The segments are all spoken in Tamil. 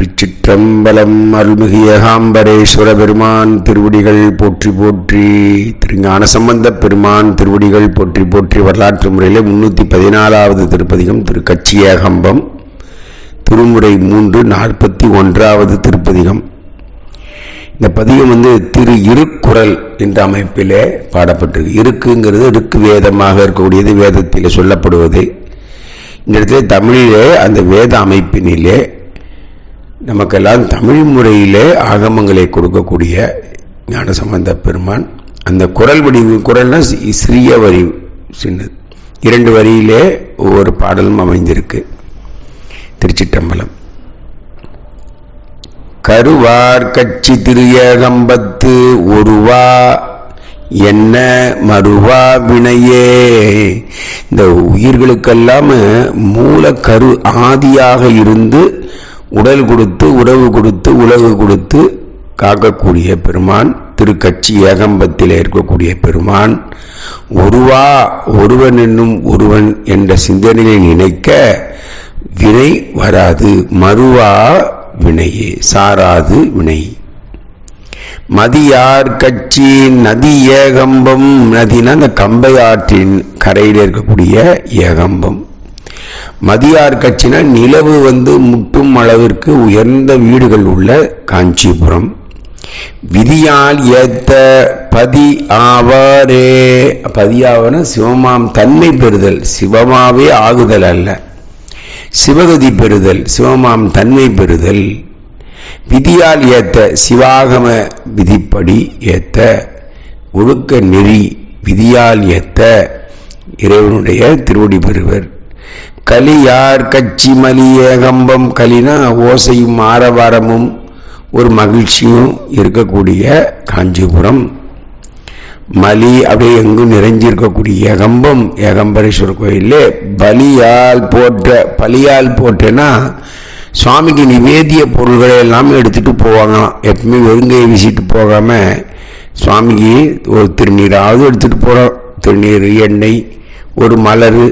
திருச்சிற்றம்பலம் அருள்மிகு ஏகாம்பரேஸ்வர பெருமான் திருவடிகள் போற்றி போற்றி திருஞான சம்பந்த பெருமான் திருவடிகள் போற்றி போற்றி வரலாற்று முறையிலே முன்னூற்றி பதினாலாவது திருப்பதிகம் திரு ஏகம்பம் திருமுறை மூன்று நாற்பத்தி ஒன்றாவது திருப்பதிகம். இந்த பதிகம் வந்து திரு இருக்குறள் என்ற அமைப்பிலே பாடப்பட்டிருக்கு. இருக்குங்கிறது இருக்கு வேதமாக இருக்கக்கூடியது வேதத்தில் சொல்லப்படுவது. இந்த இடத்துல தமிழிலே அந்த வேத அமைப்பினிலே நமக்கெல்லாம் தமிழ் முறையிலே ஆகமங்களை கொடுக்கக்கூடிய ஞானசம்பந்த பெருமான். அந்த குரல் வடிவு குரல்னா சிறிய வரி சின்னது இரண்டு வரியிலே ஒவ்வொரு பாடலும் அமைந்திருக்கு. திருச்சிட்டம்பலம். கருவார் கட்சி திருயகம்பத்து ஒருவா என்ன மறுவா வினையே. இந்த உயிர்களுக்கெல்லாம் மூல கரு ஆதியாக இருந்து உடல் கொடுத்து உறவு கொடுத்து உலகு கொடுத்து காக்கக்கூடிய பெருமான் திருக்கட்சி ஏகம்பத்தில் இருக்கக்கூடிய பெருமான். ஒருவா ஒருவன் என்னும் ஒருவன் என்ற சிந்தனையை நினைக்க வினை வராது மறுவா வினையே சாராது வினை. மதியார் கட்சி நதி ஏகம்பம் நதினா அந்த கம்பை ஆற்றின் கரையில் இருக்கக்கூடிய ஏகம்பம். மதியார் கட்சினா நிலவு வந்து முட்டும் அளவிற்கு உயர்ந்த வீடுகள் உள்ள காஞ்சிபுரம். விதியால் ஏத்த பதி ஆவாரே. பதியாவன சிவமாம் தன்மை பெறுதல். சிவமாவே ஆகுதல் அல்ல. சிவகதி பெறுதல். சிவமாம் தன்மை பெறுதல். விதியால் ஏத்த சிவாகம விதிப்படி ஏத்த ஒழுக்க நெறி விதியால் ஏத்த இறைவனுடைய திருவடி பெறுவர். கலியார் கட்சி மலி ஏகம்பம் கலினா ஓசையும் ஆரவாரமும் ஒரு மகிழ்ச்சியும் இருக்கக்கூடிய காஞ்சிபுரம். மலி அப்படியே எங்கும் நிறைஞ்சிருக்கக்கூடிய ஏகம்பம் ஏகம்பரேஸ்வரர் கோயிலே பலியால் போற்ற பலியால் போற்றேன்னா சுவாமிக்கு நிவேதிய பொருள்களை எல்லாம் எடுத்துகிட்டு போவாங்களாம். எப்பவுமே வெறுங்கையை வீசிட்டு போகாமல் சுவாமிக்கு ஒரு திருநீராவது எடுத்துகிட்டு போகிறோம் திருநீர் எண்ணெய் ஒரு மலர்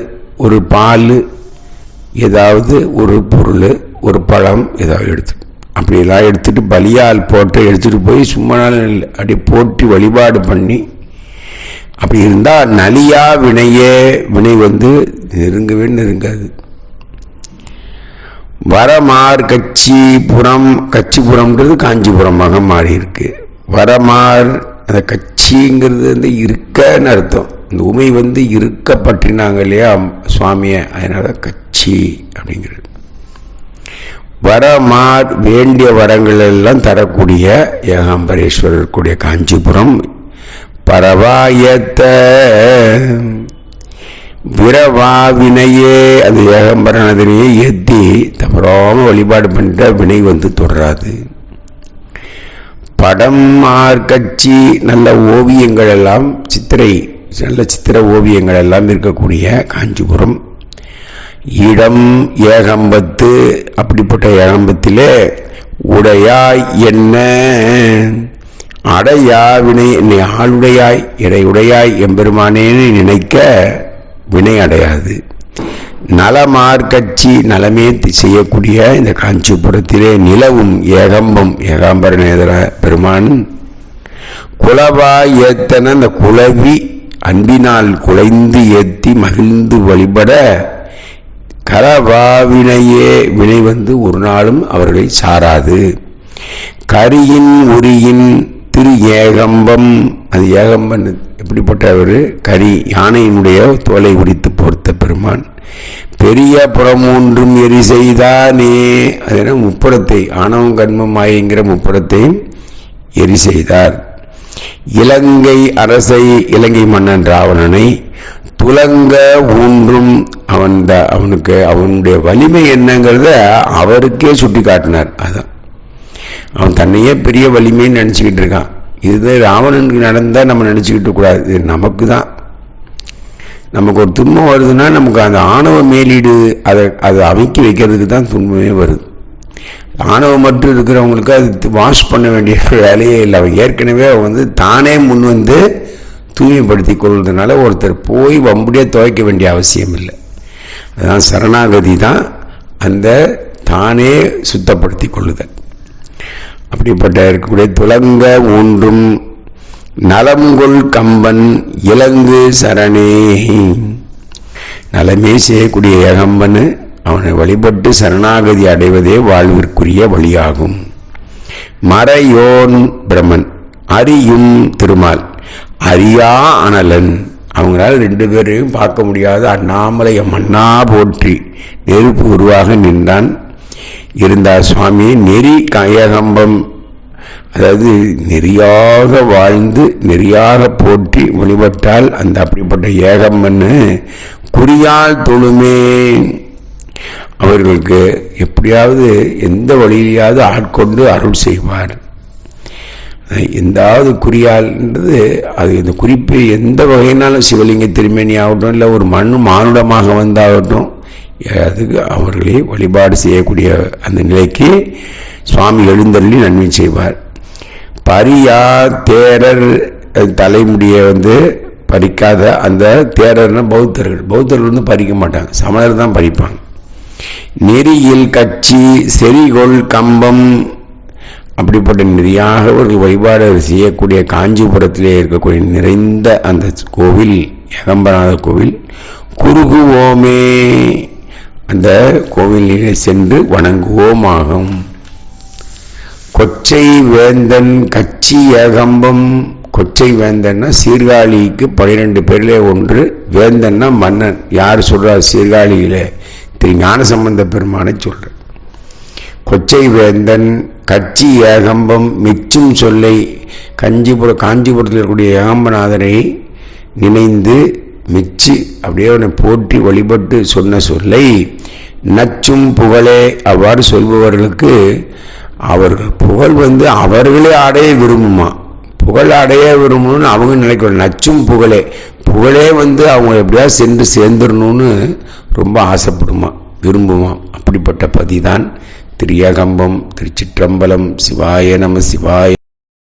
ஒரு பால் ஏதாவது ஒரு பொருள் ஒரு பழம் ஏதாவது எடுத்து அப்படியெல்லாம் எடுத்துகிட்டு பலியால் போட்டு எடுத்துகிட்டு போய் சும்மா நாள் அப்படி போட்டு வழிபாடு பண்ணி அப்படி இருந்தால் நலியா வினையே வினை வந்து நெருங்கவே நெருங்காது. வரமார் கட்சி புறம் கட்சிபுரம்ன்றது காஞ்சிபுரமாக மாறி இருக்கு வரமார் அந்த கட்சிங்கிறது வந்து இருக்கன்னு அர்த்தம். இந்த உமை வந்து இருக்க பற்றினாங்க இல்லையா சுவாமியை? அதனால கட்சி அப்படிங்கிறது. வரமா வேண்டிய வரங்கள் எல்லாம் தரக்கூடிய ஏகாம்பரேஸ்வரர் கூடிய காஞ்சிபுரம். பரவாயத்த விரவாவினையே அந்த ஏகம்பரநாதனையே ஏற்றி தவறாமல் வழிபாடு பண்ணிட்டா வினை வந்து தொடராது. படம் மார்க்கட்சி நல்ல ஓவியங்கள் எல்லாம் சித்திரை நல்ல சித்திர ஓவியங்கள் எல்லாம் இருக்கக்கூடிய காஞ்சிபுரம். இடம் ஏகம்பத்து அப்படிப்பட்ட ஏகம்பத்திலே உடையாய் என்ன? அடையா வினை என்னை ஆளுடையாய் இடையுடையாய் எம்பெருமானேன்னு நினைக்க வினை அடையாது. நலமார்கட்சி நலமே செய்யக்கூடிய இந்த காஞ்சிபுரத்திலே நிலவும் ஏகம்பம் ஏகாம்பரநேதர பெருமான் குலவா ஏத்தன அந்த குலவி அன்பினால் குலைந்து ஏத்தி மகிழ்ந்து வழிபட கரவாவினையே வினை வந்து ஒரு நாளும் அவர்களை சாராது. கரியின் உரியின் திரு ஏகம்பம் அது ஏகம்பன் இப்படிப்பட்ட ஒரு கரி யானையினுடைய தோலை உரித்து போர்த்த பெருமான். பெரிய புறமூன்றும் எரி செய்தானே. அதென முப்புறத்தை ஆணவம் கண்மம் ஆயிங்கிற முப்புறத்தையும் எரி செய்தார். இலங்கை அரசை இலங்கை மன்னன் ராவணனை துலங்க ஊன்றும் அவன் அவனுக்கு அவனுடைய வலிமை என்னங்கிறத அவருக்கே சுட்டி காட்டினார் அதான். அவன் தன்னையே பெரிய வலிமைன்னு நினச்சிக்கிட்டு இருக்கான். இதுதான் ராவணனுக்கு நடந்தால் நம்ம நினச்சிக்கிட்டு கூடாது. இது நமக்கு தான் நமக்கு ஒரு துன்பம் வருதுன்னா நமக்கு அந்த ஆணவ மேலீடு அதை அதை அமைக்கி வைக்கிறதுக்கு தான் துன்பமே வருது. ஆணவம் மட்டும் இருக்கிறவங்களுக்கு அது வாஷ் பண்ண வேண்டிய வேலையே இல்லை. அவன் ஏற்கனவே அவன் வந்து தானே முன் வந்து தூய்மைப்படுத்தி கொள்வதனால ஒருத்தர் போய் வம்படியே துவைக்க வேண்டிய அவசியம் இல்லை. அதான் சரணாகதி தான் அந்த தானே சுத்தப்படுத்தி கொள்ளுதல். அப்படிப்பட்ட இருக்கக்கூடிய துலங்க ஊன்றும் நலம்கொள் கம்பன் இலங்கு சரணே. நலமே செய்யக்கூடிய ஏகம்பனு அவனை வழிபட்டு சரணாகதி அடைவதே வாழ்விற்குரிய வழியாகும். மறையோன் பிரம்மன் அரியும் திருமால் அரியா அனலன். அவங்களால் ரெண்டு பேரையும் பார்க்க முடியாத அண்ணாமலை மன்னா போற்றி நெருப்பு உருவாக நின்றான். இருந்தார் சுவாமி. நெறி கயகம்பம். அதாவது நெறியாக வாழ்ந்து நெறியாக போற்றி வழிபட்டால் அந்த அப்படிப்பட்ட ஏகம்பன்னு குறியால் தொழுமே அவர்களுக்கு எப்படியாவது எந்த வழியிலையாவது ஆட்கொண்டு அருள் செய்வார். எந்தாவது குறியால்ன்றது அது இந்த குறிப்பு எந்த வகையினாலும் சிவலிங்க திருமேனி ஆகட்டும் இல்லை ஒரு மண் மானுடமாக வந்தாகட்டும் அதுக்கு அவர்களை வழிபாடு செய்யக்கூடிய அந்த நிலைக்கு சுவாமி எழுந்தருளி நன்மை செய்வார். பரியா தேரர் தலைமுடியை வந்து பறிக்காத அந்த தேரர்னா பௌத்தர்கள். பௌத்தர்கள் வந்து பறிக்க மாட்டாங்க. சமணர் தான் பறிப்பாங்க. நெறியில் கட்சி செறிகொள் கம்பம் அப்படிப்பட்ட நெறியாக ஒரு வழிபாடு செய்யக்கூடிய காஞ்சிபுரத்திலே இருக்கக்கூடிய நிறைந்த அந்த கோவில் ஏகம்பநாத கோவில் குறுகுவோமே அந்த கோவிலிலே சென்று வணங்குவோமாகும். கொச்சை வேந்தன் கட்சி ஏகம்பம். கொச்சை வேந்தன்னா சீர்காழிக்கு பனிரெண்டு பேர்ல ஒன்று வேந்தன்னா மன்னன். யார் சொல்றா சீர்காழியில? திரு ஞானசம்பந்த பெருமானை சொல்ற. கொச்சை வேந்தன் கட்சி ஏகம்பம் மிச்சும் சொல்லை கஞ்சிபுர காஞ்சிபுரத்தில் இருக்கக்கூடிய ஏகம்பநாதனை நினைந்து மிச்சு அப்படியே அவனை போற்றி வழிபட்டு சொன்ன சொல்லை நச்சும் புகழே அவ்வாறு சொல்பவர்களுக்கு அவர்கள் புகழ் வந்து அவர்களே அடைய விரும்புமா? புகழ் அடைய விரும்பணும்னு அவங்க நினைக்கணும் நச்சும் புகழே. புகழே வந்து அவங்க எப்படியாவது சென்று சேர்ந்துடணும்னு ரொம்ப ஆசைப்படுமா விரும்புமா? அப்படிப்பட்ட பதிதான். திரியகம்பம் திருச்சிற்றம்பலம் சிவாய நம சிவாய